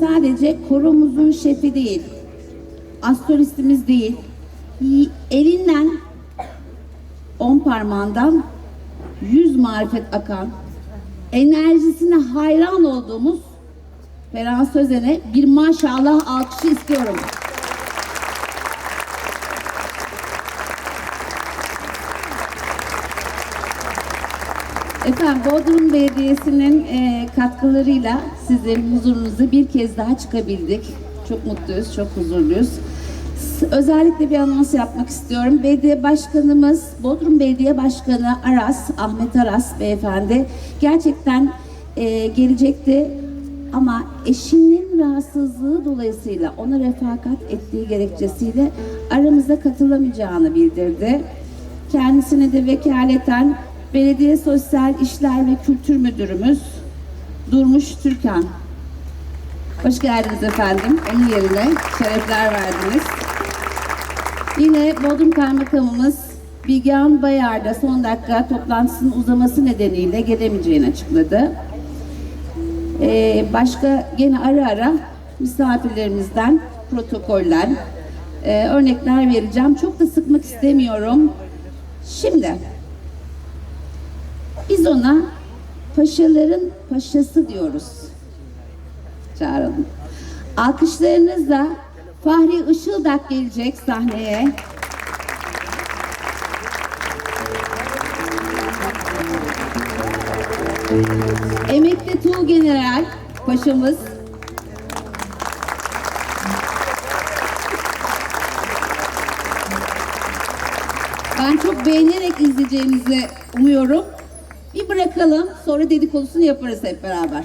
sadece koromuzun şefi değil, astrolistimiz değil, elinden on parmağından yüz marifet akan, enerjisine hayran olduğumuz Ferhan Sözen'e bir maşallah alkışı istiyorum. Efendim Bodrum Belediyesi'nin e, katkılarıyla sizin huzurunuza bir kez daha çıkabildik. Çok mutluyuz, çok huzurluyuz. Özellikle bir anons yapmak istiyorum. Belediye Başkanımız, Bodrum Belediye Başkanı Aras, Ahmet Aras beyefendi gerçekten e, gelecekti ama eşinin rahatsızlığı dolayısıyla ona refakat ettiği gerekçesiyle aramıza katılamayacağını bildirdi. Kendisine de vekaleten Belediye Sosyal İşler ve Kültür Müdürümüz Durmuş Türkan. Hoş geldiniz efendim. Onun yerine şerefler verdiniz. Yine Bodrum Kaymakamımız Bilgehan Bayar da son dakika toplantısının uzaması nedeniyle gelemeyeceğini açıkladı. Ee, başka gene ara ara misafirlerimizden protokoller, e, örnekler vereceğim. Çok da sıkmak istemiyorum. Şimdi biz ona paşaların paşası diyoruz. Çağıralım. Alkışlarınızla Fahri Işıldak gelecek sahneye. Emekli Tuğ General Paşamız. Ben çok beğenerek izleyeceğinizi umuyorum. Bir bırakalım sonra dedikodusunu yaparız hep beraber.